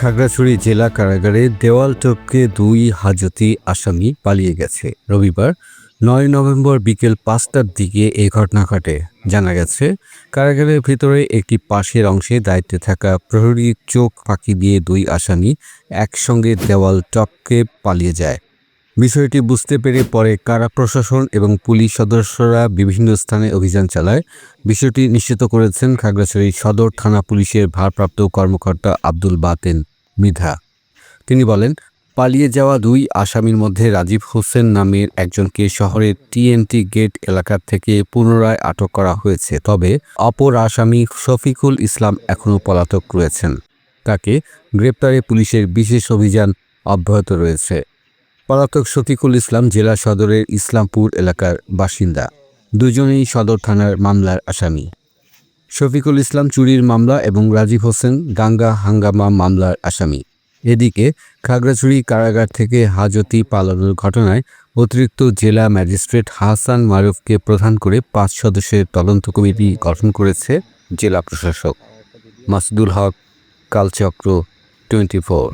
খাগড়াছড়ি জেলা কারাগারে দেওয়াল টপকে দুই হাজতি আসামি পালিয়ে গেছে। রবিবার, নয় নভেম্বর বিকেল পাঁচটার দিকে এই ঘটনা ঘটে। জানা গেছে, কারাগারের ভিতরে একটি পাশের অংশে দায়িত্বে থাকা প্রহরী চোখ ফাঁকি দিয়ে দুই আসামি একসঙ্গে দেওয়াল টপকে পালিয়ে যায়। বিষয়টি বুঝতে পেরে পরে কারা প্রশাসন এবং পুলিশ সদস্যরা বিভিন্ন স্থানে অভিযান চালায়। বিষয়টি নিশ্চিত করেছেন খাগড়াছড়ি সদর থানা পুলিশের ভারপ্রাপ্ত কর্মকর্তা আব্দুল বাতেন। মৃধা। তিনি বলেন, পালিয়ে যাওয়া দুই আসামির মধ্যে রাজীব হোসেন নামের একজনকে শহরের টিএনটি গেট এলাকা থেকে পুনরায় আটক করা হয়েছে। তবে অপর আসামি শফিকুল ইসলাম এখনও পলাতক রয়েছেন। তাকে গ্রেপ্তারে পুলিশের বিশেষ অভিযান অব্যাহত রয়েছে। পলাতক শফিকুল ইসলাম জেলা সদরের ইসলামপুর এলাকার বাসিন্দা। দুজনেই সদর থানার মামলার আসামি। শফিকুল ইসলাম চুরির মামলা এবং রাজীব হোসেন গাঙ্গা হাঙ্গামা মামলার আসামি। এদিকে খাগড়াছড়ি কারাগার থেকে হাজতি পালানোর ঘটনায় অতিরিক্ত জেলা ম্যাজিস্ট্রেট হাসান মারুফকে প্রধান করে পাঁচ সদস্যের তদন্ত কমিটি গঠন করেছে জেলা প্রশাসক। Masudul Haque, Kalchakra, twenty four.